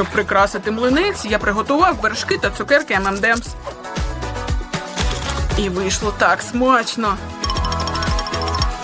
Щоб прикрасити млинець, я приготував вершки та цукерки ММДМС. І вийшло так смачно.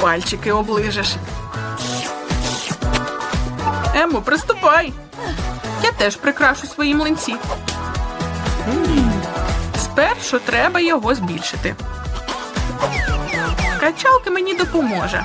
Пальчики оближеш. Емо, приступай. Я теж прикрашу свої млинці. Спершу треба його збільшити. Качалка мені допоможе.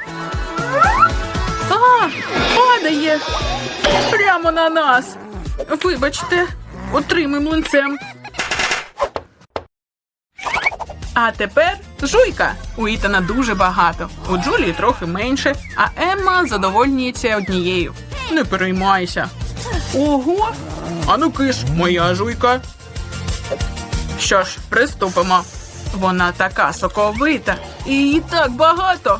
А, падає. Прямо на нас. Вибачте, отримай млинцем. А тепер жуйка. У Ітана дуже багато. У Джулії трохи менше, а Емма задовольнюється однією. Не переймайся. Ого! Ану киш, моя жуйка. Що ж, приступимо. Вона така соковита, і її так багато.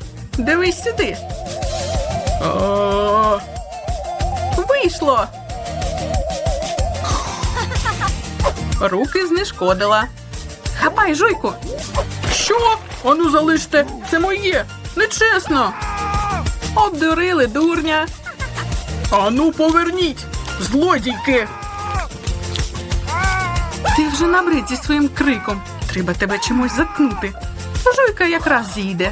Дивись сюди. Вийшло. Руки знешкодила. Хапай, жуйку. Що? Ану залиште, це моє. Нечесно. Обдурили дурня. Ану, поверніть, злодійки. Ти вже набрид зі своїм криком. Треба тебе чимось заткнути. Жуйка якраз зійде.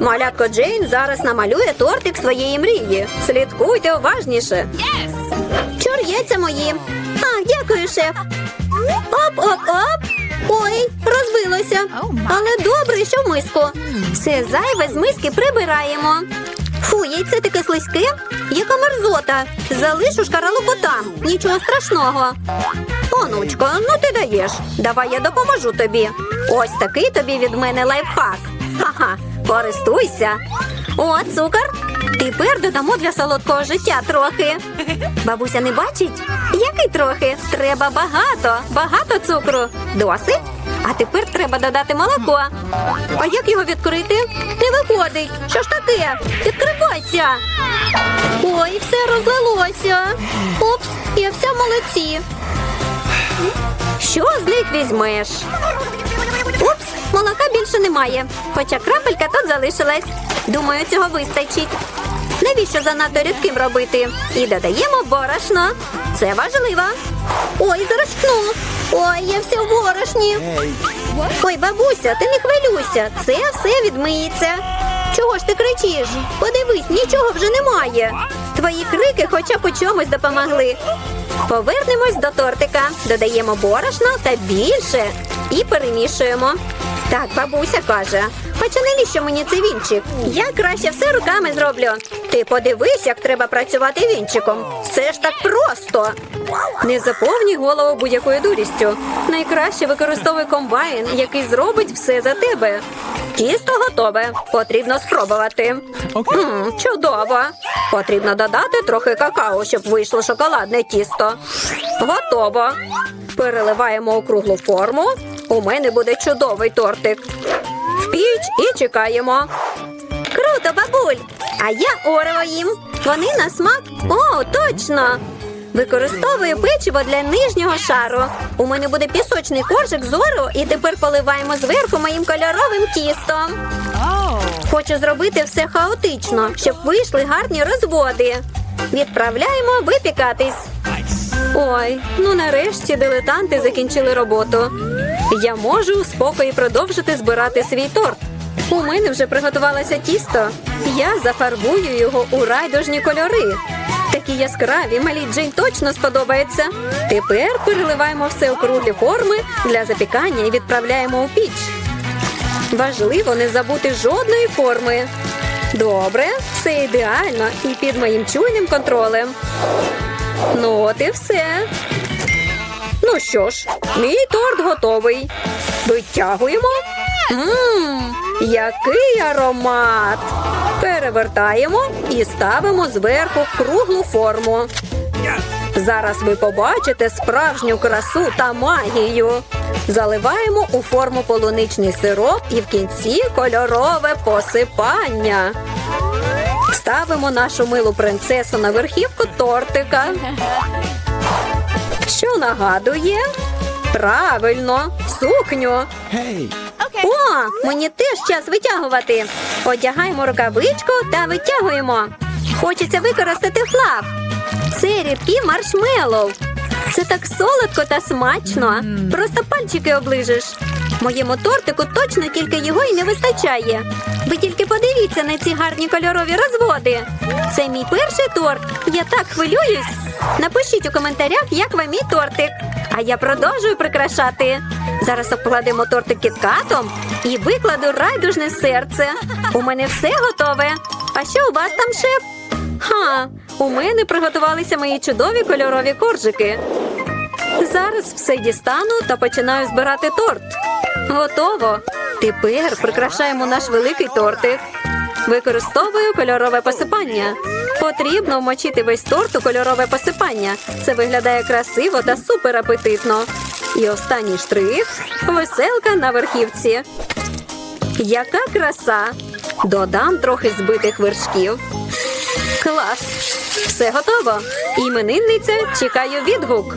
Малятко Джейн зараз намалює тортик своєї мрії. Слідкуйте уважніше. Чур яйця мої. А, дякую, шеф. Оп, оп, оп. Ой, розбилося. Але добре, що в миску. Все зайве з миски прибираємо. Фу, яйце таке слизьке. Яка мерзота. Залишу шкаралупу там. Нічого страшного. Онучко, ну ти даєш. Давай я допоможу тобі. Ось такий тобі від мене лайфхак. Ха-ха, користуйся. О, цукор. Тепер додамо для солодкого життя трохи. Бабуся не бачить? Який трохи? Треба багато, багато цукру. Досить? А тепер треба додати молоко. А як його відкрити? Не виходить. Що ж таке? Відкривайся. Ой, все розлилося. Упс, я вся в молоці. Що з них візьмеш? Упс, молока більше немає. Хоча крапелька тут залишилась. Думаю, цього вистачить. Навіщо занадто рідким робити? І додаємо борошно. Це важливо. Ой, зарочкну. Ой, я вся в борошні. Ой, бабуся, ти не хвилюйся. Це все відмиється. Чого ж ти кричиш? Подивись, нічого вже немає. Твої крики хоча б у чомусь допомогли. Повернемось до тортика, додаємо борошно та більше і перемішуємо. Так, бабуся каже, хоча навіщо мені цей вінчик? Я краще все руками зроблю. Ти подивись, як треба працювати вінчиком. Все ж так просто. Не заповнюй голову будь-якою дурістю. Найкраще використовуй комбайн, який зробить все за тебе. Тісто готове. Потрібно спробувати. М, чудово. Потрібно додати трохи какао, щоб вийшло шоколадне тісто. Готово. Переливаємо у круглу форму. У мене буде чудовий тортик. В піч і чекаємо. Круто, бабуль! А я орево їм. Вони на смак. О, точно! Використовую печиво для нижнього шару. У мене буде пісочний коржик з орео, і тепер поливаємо зверху моїм кольоровим тістом. Хочу зробити все хаотично, щоб вийшли гарні розводи. Відправляємо випікатись. Ой, ну нарешті дилетанти закінчили роботу. Я можу у спокої продовжити збирати свій торт. У мене вже приготувалося тісто. Я зафарбую його у райдужні кольори. Такі яскраві, малій Джейн точно сподобається. Тепер переливаємо все у круглі форми для запікання і відправляємо у піч. Важливо не забути жодної форми. Добре, все ідеально і під моїм чуйним контролем. Ну, от і все. Ну що ж, мій торт готовий. Витягуємо. Мм, який аромат! Перевертаємо і ставимо зверху круглу форму. Зараз ви побачите справжню красу та магію. Заливаємо у форму полуничний сироп і в кінці кольорове посипання. Ставимо нашу милу принцесу на верхівку тортика. Що нагадує? Правильно, сукню. О, мені теж час витягувати. Одягаємо рукавичку та витягуємо. Хочеться використати флаг. Це рідкі маршмеллоу. Це так солодко та смачно. Просто пальчики оближеш. Моєму тортику точно тільки його і не вистачає. Ви тільки подивіться на ці гарні кольорові розводи. Це мій перший торт. Я так хвилююсь. Напишіть у коментарях, як вам мій тортик. А я продовжую прикрашати. Зараз обкладемо тортик кіткатом і викладу райдужне серце. У мене все готове. А що у вас там, шеф? Ха, у мене приготувалися мої чудові кольорові коржики. Зараз все дістану та починаю збирати торт. Готово. Тепер прикрашаємо наш великий тортик. Використовую кольорове посипання. Потрібно вмочити весь торт у кольорове посипання. Це виглядає красиво та супер апетитно. І останній штрих веселка на верхівці. Яка краса! Додам трохи збитих вершків. Клас! Все готово. Іменинниця чекаю відгук.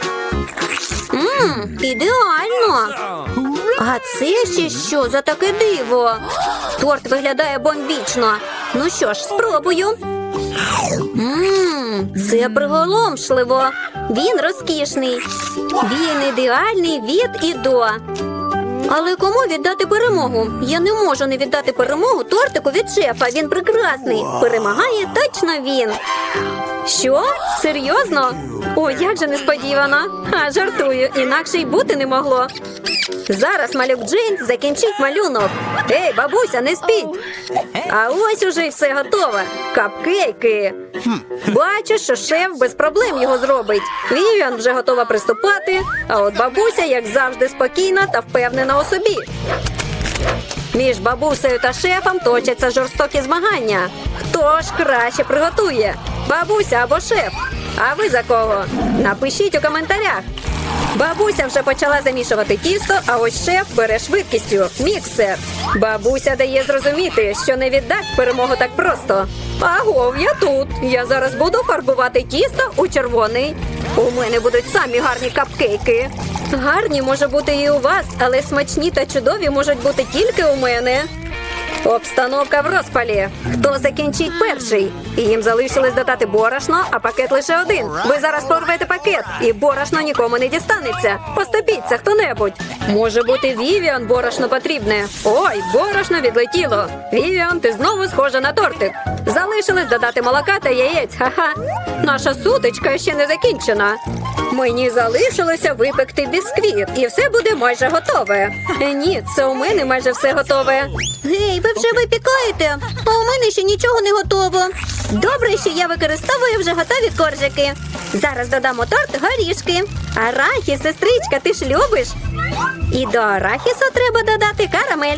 Мм, ідеально. А це ще що за таке диво? Торт виглядає бомбічно. Ну що ж, спробую. Ммм, це приголомшливо. Він розкішний. Він ідеальний від і до. Але кому віддати перемогу? Я не можу не віддати перемогу тортику від шефа. Він прекрасний. Перемагає точно він. Що? Серйозно? О, як же несподівано. А жартую, інакше й бути не могло. Зараз малюк Джейн закінчить малюнок. Ей, бабуся, не спіть. А ось уже й все готове. Капкейки. Бачу, що шеф без проблем його зробить. Вівіан вже готова приступати, а от бабуся, як завжди, спокійна та впевнена у собі. Між бабусею та шефом точаться жорстокі змагання. Хто ж краще приготує? Бабуся або шеф? А ви за кого? Напишіть у коментарях. Бабуся вже почала замішувати тісто, а ось шеф бере швидкістю міксер. Бабуся дає зрозуміти, що не віддасть перемогу так просто. Агов, я тут. Я зараз буду фарбувати тісто у червоний. У мене будуть самі гарні капкейки. Гарні може бути і у вас, але смачні та чудові можуть бути тільки у мене. Обстановка в розпалі. Хто закінчить перший? І їм залишилось додати борошно, а пакет лише один. Ви зараз порвете пакет, і борошно нікому не дістанеться. Поступіться хто-небудь. Може бути, Вівіан борошно потрібне. Ой, борошно відлетіло. Вівіан, ти знову схожа на тортик. Залишилось додати молока та яєць. Ха-ха. Наша сутичка ще не закінчена. Мені залишилося випекти бісквіт, і все буде майже готове. Ні, це у мене майже все готове. Гей, ви вже випікаєте, а у мене ще нічого не готово. Добре, що я використовую вже готові коржики. Зараз додамо торт горішки. Арахіс, сестричка, ти ж любиш? І до арахісу треба додати карамель.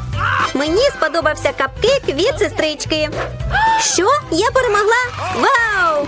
Мені сподобався капкейк від сестрички. Що? Я перемогла? Вау!